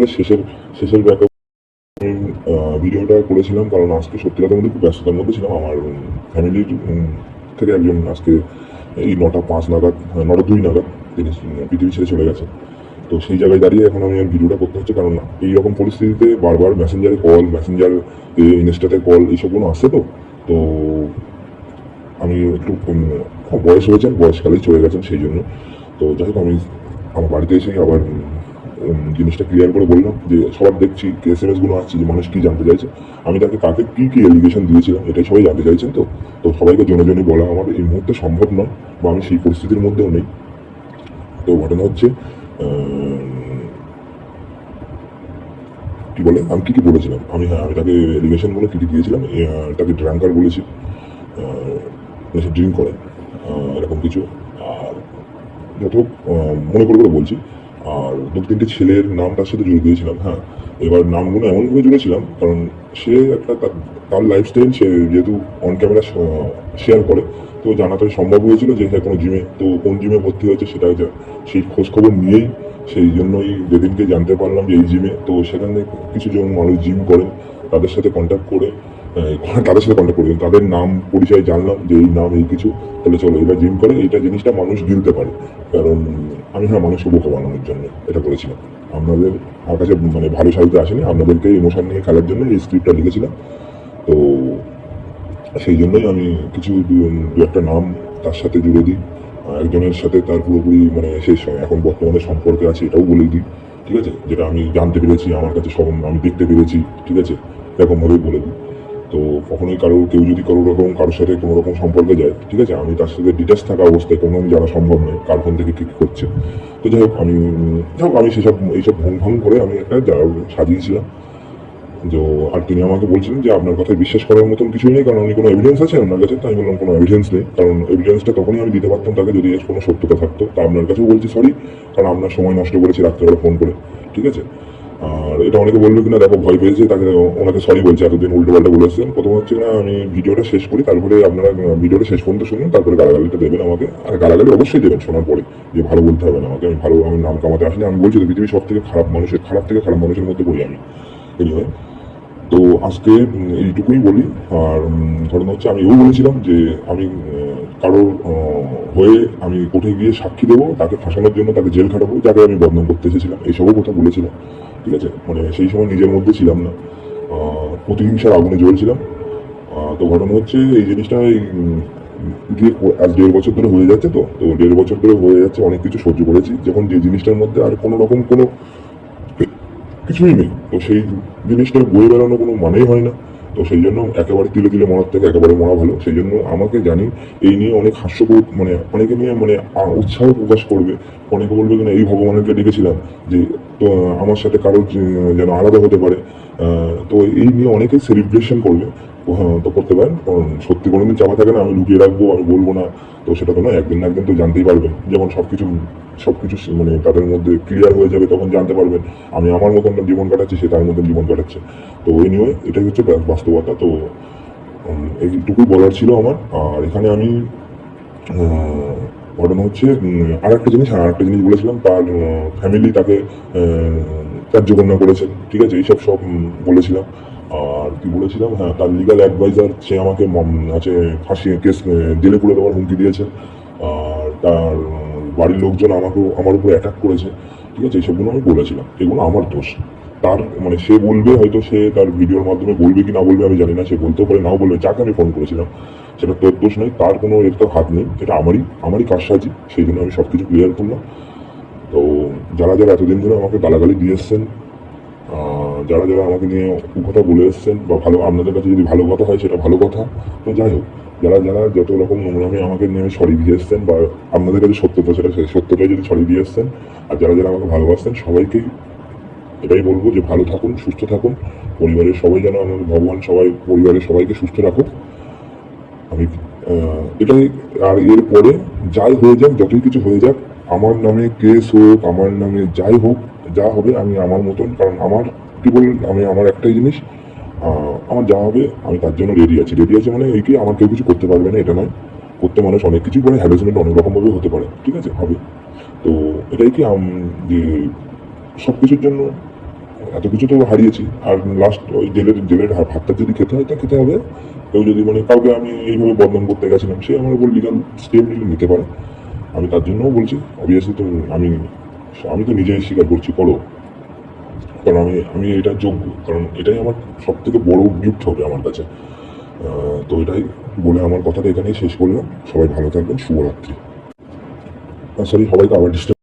বলে শেষের শেষের ব্যাকআপ ভিডিওটা করেছিলাম, কারণ আজকে সত্যি কথা মধ্যে খুব ব্যস্ততার মধ্যে ছিলাম। আমার ফ্যামিলির থেকে একজন আজকে এই নটা পাঁচ নাগাদ নটা দুই নাগাদ তিনি পৃথিবী ছেড়ে চলে গেছে। তো সেই জায়গায় দাঁড়িয়ে এখন আমি আর ভিডিওটা করতে হচ্ছে, কারণ এই রকম পরিস্থিতিতে বারবার মেসেঞ্জারে কল মেসেঞ্জার ইনস্টাতে কল এইসবগুলো আসছে তো? তো আমি একটু বয়স হয়েছেন বয়সকালেই চলে গেছেন সেই জন্য। তো যাই হোক, আমি আমার বাড়িতে এসেই আবার জিনিসটা ক্লিয়ার করে বললাম যে সবার দেখছি এস এম এসগুলো আসছে যে মানুষ কী জানতে চাইছে। আমি তাকে কাকে কী কী এলিগেশন দিয়েছিলাম, এটাই সবাই জানতে চাইছেন তো? তো সবাইকে জনে জনে বলা আমার এই মুহূর্তে সম্ভব নয় বা আমি সেই পরিস্থিতির মধ্যেও নেই। তো ঘটনা হচ্ছে কি বলে? আমি কি কি বলেছিলাম? আমি হ্যাঁ আমি তাকে এলিগেশনগুলো কী কী দিয়েছিলাম তাকে ড্রাঙ্কার বলেছি ড্রিঙ্ক করে এরকম কিছু। আর যত মনে করে করে বলছি আর দু তিনটে ছেলের নাম তার সাথে জুড়ে দিয়েছিলাম হ্যাঁ। এবার নামগুলো এমনভাবে জুড়েছিলাম কারণ সে একটা তার- লাইফস্টাইল সে যেহেতু অন ক্যামেরা শেয়ার করে, তো জানাটা সম্ভব হয়েছিল যে হ্যাঁ কোনো জিমে তো কোন জিমে ভর্তি হয়েছে সেটা সেই খোঁজ খবর নিয়েই, সেই জন্যই যেদিনকে জানতে পারলাম যে এই জিমে তো সেখানে কিছু জন মানুষ জিম করেন তাদের সাথে কন্ট্যাক্ট করে তাদের সাথে কন্ট্যাক্ট করি তাদের নাম, পরিচয় জানলাম যে এই নাম, এই কিছু। তাহলে চলো এটা জিম করে এটা জিনিসটা মানুষ গিলতে পারে। কারণ আমি হ্যাঁ মানুষকে বোকা বানানোর জন্য, এটা করেছিলাম। আপনাদের আমার কাছে মানে ভালো সাহিত্য আসেনি, আপনাদেরকে ইমোশন নিয়ে খেলার জন্য এই স্ক্রিপ্টটা লিখেছিলাম। তো সেই জন্যই আমি কিছু দু- একটা নাম তার সাথে জুড়ে দিই। একজনের সাথে তার পুরোপুরি মানে সে স- এখন বর্তমানে সম্পর্কে আছে, এটাও বলে দিই। ঠিক আছে? যেটা আমি জানতে পেরেছি, আমার কাছে সব আমি দেখতে পেরেছি। ঠিক আছে? এরকমভাবেই বলে দিই। তো কখনোই কারও, কেউ যদি কোনো রকম কারোর সাথে কোনো রকম সম্পর্কে যায়, ঠিক আছে? আমি তার সাথে ডিটেলস থাকা অবস্থায় কোনো জানা সম্ভব নয়, কার ফোন থেকে কী করছে। তো যাই হোক, আমি, যাই হোক, আমি সেসব, এইসব ভং ভং করে আমি একটা সাজিয়েছিলাম। তো আর তিনি আমাকে বলছিলেন যে আপনার কথায় বিশ্বাস করার মতন কিছুই নেই, কারণ উনি কোনো এভিডেন্স আছে আপনার কাছে? তো আমি বললাম, কোনো এভিডেন্স নেই, কারণ এভিডেন্সটা তখনই আমি দিতে পারতাম তাকে যদি কোনো সত্যতা থাকতো। তা আপনার কাছেও বলছি সরি কারণ আপনার সময় নষ্ট করেছি রাত্রেবেলা ফোন করে, ঠিক আছে? আর এটা অনেকে বলবে কিনা, দেখো ভয় পেয়েছে, তাকে ওনাকে সরি বলছে, এতদিন উল্টো পাল্টা বলেছেন প্রথম হচ্ছে না, আমি ভিডিওটা শেষ করি, তারপরে আপনারা ভিডিওটা শেষ পর্যন্ত শুনুন, তারপরে গালাগালিটা দেবেন আমাকে, আর গালাগালি অবশ্যই দেবেন শোনার পরে, যে ভালো বলতে হবে না আমাকে, আমি ভালো, আমি নাম কামাতে আসলে আমি বলছি তো পৃথিবীর সব থেকে খারাপ মানুষের খারাপ থেকে খারাপ মানুষের মধ্যে পড়ি আমি। এনিওয়ে তো আজকে এইটুকুই বলি, আর ঘটনা হচ্ছে আমি এও বলেছিলাম যে আমি কারোর হয়ে আমি কোর্টে গিয়ে সাক্ষী দেবো, তাকে ফাঁসানোর জন্য তাকে জেল খাটাবো, যাকে আমি বদনাম করতে এসেছিলাম, এইসবও কথা বলেছিলাম। ঠিক আছে? মানে সেই সময় নিজের মধ্যে ছিলাম না। প্রতিহিংসার আগুনে জ্বলছিলাম। তো ঘটনা হচ্ছে এই জিনিসটা উম, আজ দেড় বছর ধরে হয়ে যাচ্ছে তো তো দেড় বছর ধরে হয়ে যাচ্ছে অনেক কিছু সহ্য করেছি। যখন যে জিনিসটার মধ্যে আর কোনো রকম কোনো কিছুই নেই তো সেই জিনিসটা বয়ে বেড়ানো কোনো মানেই হয় না। তো সেই জন্য একেবারে তিলে তিলে মরার থেকে একেবারে মরা ভালো। সেই জন্য আমাকে জানি এই নিয়ে অনেক হাস্যবোধ মানে অনেকে নিয়ে মানে উৎসাহ প্রকাশ করবে। অনেকে বলবে কিনা এই ভগবানকে ডেকেছিলাম যে, তো, আমার সাথে কারোর যেন আলাদা হতে পারে। তো এই নিয়ে অনেকে সেলিব্রেশন করবে। তো হ্যাঁ, করতে পারেন। কারণ সত্যি কোনোদিন চাপা থাকে না আমি লুকিয়ে রাখব আমি বলব না। তো সেটা তো না একদিন না একদিন তো জানতেই পারবেন। যেমন সব কিছু সব কিছু মানে তাদের মধ্যে ক্লিয়ার হয়ে যাবে তখন জানতে পারবেন আমি আমার মতন জীবন কাটাচ্ছি সে তার মতন জীবন কাটাচ্ছে। তো নিয়ে এটাই হচ্ছে বাস্তবতা। তো এইটুকুই বলার ছিল আমার। আর এখানে আমি ঘটনা হচ্ছে আর একটা জিনিস আর একটা জিনিস বলেছিলাম তার ফ্যামিলি তাকে কার্যকন্যা করেছে। ঠিক আছে এইসব সব বলেছিলাম। আর কি বলেছিলাম? হ্যাঁ তার লিগাল অ্যাডভাইজার সে আমাকে আছে ফাঁসি কেস জেলে পুরে দেওয়ার হুমকি দিয়েছে। আর তার বাড়ির লোকজন আমাকেও, আমার উপরে অ্যাটাক করেছে। ঠিক আছে এইসবগুলো আমি বলেছিলাম। এগুলো আমার দোষ। তার মানে সে বলবে, হয়তো সে তার ভিডিওর মাধ্যমে বলবে কি না বলবে, আমি জানি না, সে বলতেও পারে, নাও বলবে। যাকে আমি ফোন করেছিলাম, সেটা তোর দোষ নয়, তার কোনো এর তো হাত নেই এটা আমারই আমারই কারসাজি, সেই জন্য আমি সব কিছু ক্লিয়ার করলাম। তো যারা যারা এতদিন ধরে আমাকে গালাগালি দিয়ে এসছেন যারা যারা আমাকে নিয়ে কথা বলে এসছেন বা ভালো, আপনাদের কাছে যদি ভালো কথা হয়, সেটা ভালো কথা। তো যাই হোক, যারা যারা যত রকম নোংরামি আমাকে নিয়ে সরি দিয়ে এসছেন বা আপনাদের কাছে সত্যতা, সেটা সত্যটাই যদি সরি দিয়ে এসছেন, আর যারা যারা আমাকে ভালোবাসছেন সবাইকেই এটাই বলব যে ভালো থাকুন, সুস্থ থাকুন। পরিবারের সবাই যেন আমাদের ভগবান সবাই, পরিবারের সবাইকে সুস্থ রাখুক। আমি এটাই, আর এরপরে যাই হয়ে যাক, যতই কিছু হয়ে যাক আমার নামে কেস হোক, আমার নামে যাই হোক, যা হবে আমি আমার মতন, কারণ আমার, কি বল আমি আমার একটাই জিনিস আমার যা হবে আমি তার জন্য রেডি আছি। রেডি আছে মানে এই কি, আমার কেউ কিছু করতে পারবে না, এটা নয়। করতে মানুষ অনেক কিছু করে হ্যারাসমেন্ট অনেক রকমভাবে হতে পারে, ঠিক আছে? হবে। তো এটাই কি যে সব কিছুর জন্য এত কিছু তো হারিয়েছি, আর লাস্ট ওই জেলের জেলের ভাতটা যদি খেতে হয়, তা খেতে হবে। কেউ যদি মানে কাউকে আমি এইভাবে বদনাম করতে গেছিলাম, সে আমার উপর লিগাল স্টেপ নিতে পারে। আমি তার জন্যও বলছি অবভিয়াসলি তো আমি আমি তো নিজেই স্বীকার করছি, করো। কারণ আমি আমি এটা যোগ্য, কারণ এটাই আমার সব থেকে বড় গিফট হবে আমার কাছে। তো এটাই বলে আমার কথাটা এখানেই শেষ করলাম। সবাই ভালো থাকবেন, শুভরাত্রি। সরি সবাইকে আবার ডিস্টার্ব